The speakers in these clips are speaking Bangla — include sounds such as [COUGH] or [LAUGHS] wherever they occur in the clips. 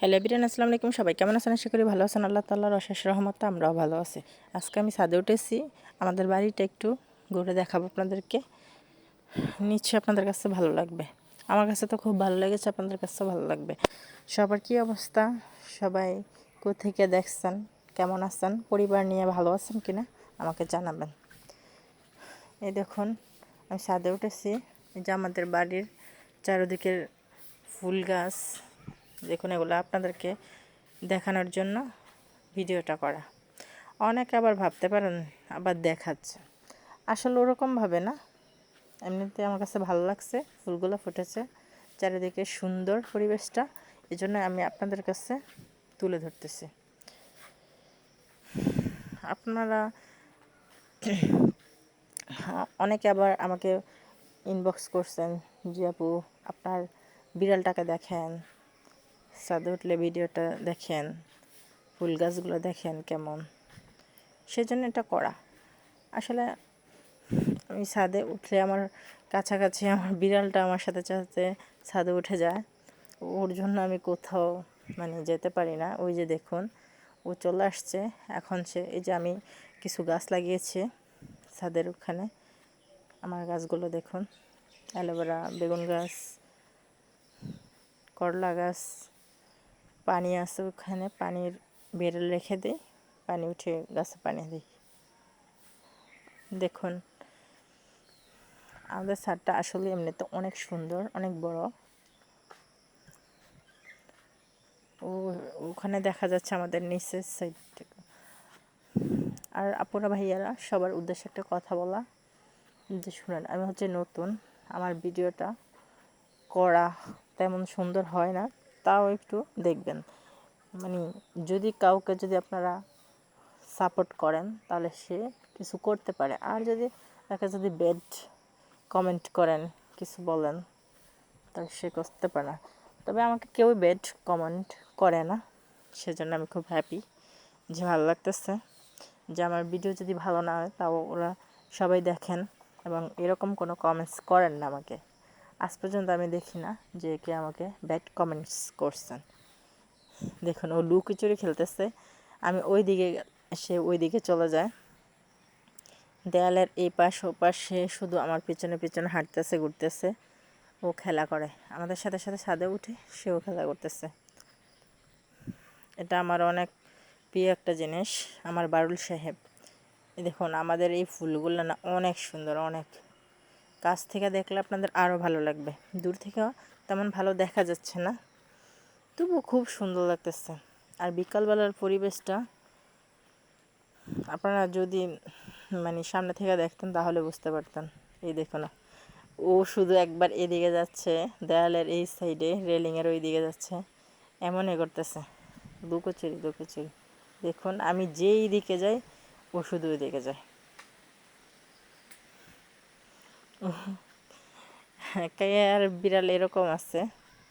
হ্যালো বিরান, আসসালামু আলাইকুম। সবাই কেমন আছেন? আশা করি ভালো আছেন। আল্লাহ তাল্লাহর অশেষ রহমত আমরাও ভালো আছি। আজকে আমি ছাদে উঠেছি। আমাদের বাড়িটা একটু ঘুরে দেখাবো আপনাদেরকে। নিশ্চয়ই আপনাদের কাছে ভালো লাগবে। আমার কাছে তো খুব ভালো লেগেছে, আপনাদের কাছে ভালো লাগবে। সবার কি অবস্থা? সবাই কোথেকে দেখছেন? কেমন আছেন? পরিবার নিয়ে ভালো আছেন কিনা? আমাকে জানাবেন। এই দেখুন, আমি ছাদে উঠেছি। যে আমাদের বাড়ির চারিদিকের ফুল গাছ দেখুন এগুলো আপনাদেরকে দেখানোর জন্য ভিডিওটা করা। অনেকে আবার ভাবতে পারেন, আবার দেখাচ্ছে। আসলে ওরকমভাবে না। এমনিতে আমার কাছে ভালো লাগছে, ফুলগুলো ফুটেছে, চারিদিকে সুন্দর পরিবেশটা। এই জন্য আমি আপনাদের কাছে তুলে ধরতেছি। আপনারা অনেকে আবার আমাকে ইনবক্স করছেন যে আপু, আপনার বিড়ালটাকে দেখেন। ছাদে উঠলে ভিডিওটা দেখেন, ফুল গাছগুলো দেখেন কেমন। সেজন্য এটা করা। আসলে আমি ছাদে উঠলে আমার কাছাকাছি আমার বিড়ালটা আমার সাথে সাথে ছাদে উঠে যায়। ওর জন্য আমি কোথাও মানে যেতে পারি না। ওই যে দেখুন, ও চলে আসছে। এখন সে, এই যে আমি কিছু গাছ লাগিয়েছি ছাদের ওখানে। আমার গাছগুলো দেখুন, অ্যালোভেরা, বেগুন গাছ, করলা গাছ পানি আছে ওখানে, পানির বেরল রেখে দিই, পানি উঠে গাছে পানি দিই। দেখুন, আমাদের ছাদটা আসলে এমনিতে অনেক সুন্দর, অনেক বড়। ও, ওখানে দেখা যাচ্ছে আমাদের নিচের সাইড থেকে আর আপুরা ভাইয়ারা, সবার উদ্দেশ্যে একটা কথা বলা। যে শুনেন, আমি হচ্ছে নতুন, আমার ভিডিওটা করা তেমন সুন্দর হয় না। তাও একটু দেখবেন। মানে যদি কাউকে যদি আপনারা সাপোর্ট করেন, তাহলে সে কিছু করতে পারে। আর যদি তাকে যদি বেড কমেন্ট করেন, কিছু বলেন, তাহলে সে করতে পারে না। তবে আমাকে কেউ বেড কমেন্ট করে না। সেজন্য আমি খুব হ্যাপি যে ভালো লাগতেছে। যে আমার ভিডিও যদি ভালো না হয়, তাও ওরা সবাই দেখেন এবং এরকম কোনো কমেন্টস করেন না আমাকে। আজ পর্যন্ত আমি দেখি না যে কে আমাকে ব্যাড কমেন্টস করছেন। দেখুন, ও লুকিচুরি খেলতেছে। আমি ওই দিকে সে ওই দিকে চলে যায় দেয়ালের এই পাশ ও পাশে শুধু আমার পিছনে পিছনে হাঁটতেছে, ঘুরতেছে। ও খেলা করে। আমাদের সাথে সাথে ছাদে উঠে সেও খেলা করতেছে। এটা আমার অনেক প্রিয় একটা জিনিস, আমার বারুল সাহেব। দেখুন, আমাদের এই ফুলগুলো না অনেক সুন্দর, অনেক কাছ থেকে দেখলে আপনাদের আরও ভালো লাগবে। দূর থেকেও তেমন ভালো দেখা যাচ্ছে না। তবু খুব সুন্দর লাগতেছে। আর বিকালবেলার পরিবেশটা আপনারা যদি মানে সামনে থেকে দেখতেন তাহলে বুঝতে পারতেন। এই দেখো না ও শুধু একবার এদিকে যাচ্ছে, দেয়ালের এই সাইডে রেলিংয়ের ওই দিকে যাচ্ছে। এমনই করতেছে। দুকোচুরি দুকোচুরি। দেখুন, আমি যেই দিকে যাই, ও শুধু ওই দিকে যায়। [LAUGHS] আর বিড়াল এরকম আছে।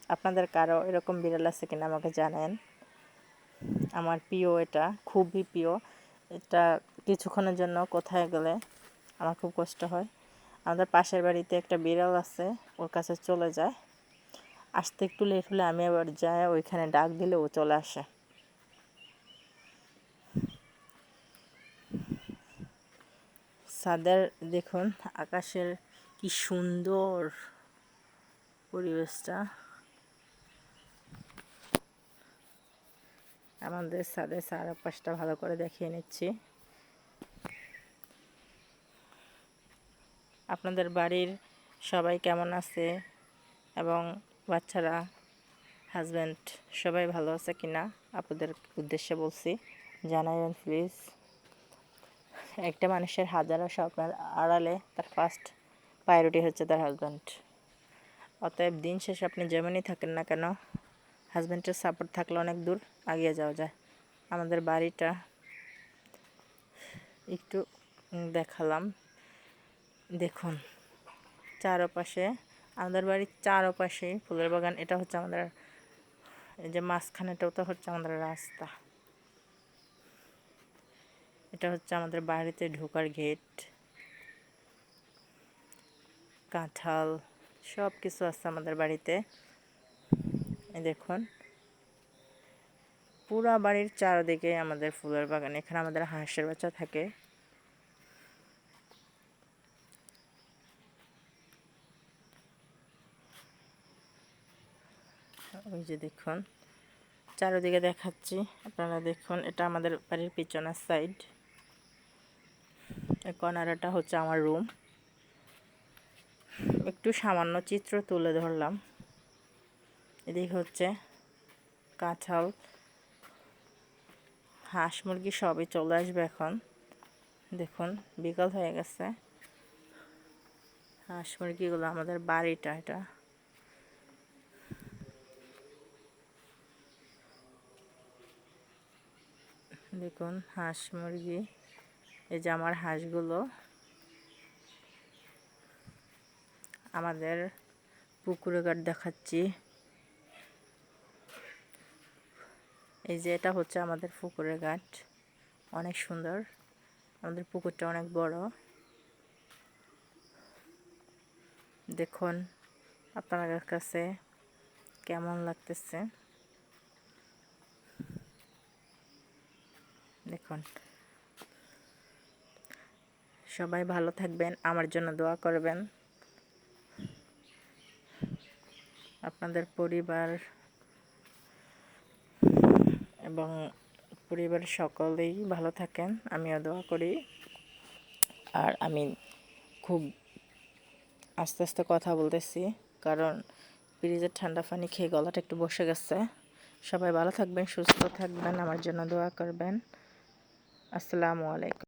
আপনাদের কারও এরকম বিড়াল আছে কিনা আমাকে জানেন। আমার প্রিয় এটা, খুবই প্রিয়। এটা কিছুক্ষণের জন্য কোথায় গেলে আমার খুব কষ্ট হয়। আমাদের পাশের বাড়িতে একটা বিড়াল আছে, ওর কাছে চলে যায়। আসতে একটু লেট হলে আমি আবার যাই, ওইখানে ডাক দিলে ও চলে আসে। সাদের দেখুন, আকাশের কি সুন্দর পরিবেশটা। আমাদের সাদের চারপাশটা ভালো করে দেখিয়ে নিচ্ছি। আপনাদের বাড়ির সবাই কেমন আছে? এবং বাচ্চারা হাজব্যান্ড সবাই ভালো আছে কিনা? আপনাদের উদ্দেশ্যে বলছি, জানাবেন প্লিজ একটা মানুষের হাজারো স্বপ্নের আড়ালে তার ফার্স্ট প্রায়োরিটি হচ্ছে তার হাজব্যান্ড অতএব দিন শেষে আপনি যেমনই থাকেন না কেন হাজব্যান্ডের সাপোর্ট থাকলে অনেক দূর এগিয়ে যাওয়া যায়। আমাদের বাড়িটা একটু দেখালাম। দেখুন, চারপাশে, আমাদের বাড়ির চারপাশে ফুলের বাগান, এটা হচ্ছে আমাদের, এই যে মাঝখানেটাও তো হচ্ছে আমাদের রাস্তা। এটা হচ্ছে আমাদের বাড়িতে ঢোকার গেট কাঁঠাল সব কিছু আছে আমাদের বাড়িতে। দেখুন। পুরা বাড়ির চারদিকে আমাদের ফুলের বাগান। এখানে আমাদের হাঁসের বাচ্চা থাকে। ওই যে দেখুন। চারিদিকে দেখাচ্ছি। আপনারা দেখুন, এটা আমাদের বাড়ির পিছনের সাইড এই কর্নারটা হচ্ছে আমার রুম একটু সামান্য চিত্র তুলে ধরলাম। এদিক হচ্ছে কাঁঠাল। হাঁস মুরগি সবই চলে আসবে এখন। দেখুন, বিকাল হয়ে গেছে। হাঁস মুরগিগুলো আমাদের বাড়িটা, এটা। দেখুন, হাঁস মুরগি। এই যে আমার হাঁসগুলো। আমাদের পুকুরে ঘাট দেখাচ্ছি। এই যে এটা হচ্ছে আমাদের পুকুরের ঘাট। অনেক সুন্দর। আমাদের পুকুরটা অনেক বড়। দেখুন আপনাদের কাছে কেমন লাগতেছে। দেখুন। সবাই ভালো থাকবেন, আমার জন্য দোয়া করবেন। আপনাদের পরিবার এবং পরিবারের সকলেই ভালো থাকেন। আমিও দোয়া করি। আর আমি খুব আস্তে আস্তে কথা বলতেছি, কারণ ফ্রিজের ঠান্ডা পানি খেয়ে গলাটা একটু বসে গেছে। সবাই ভালো থাকবেন, সুস্থ থাকবেন, আমার জন্য দোয়া করবেন। আসসালামু আলাইকুম।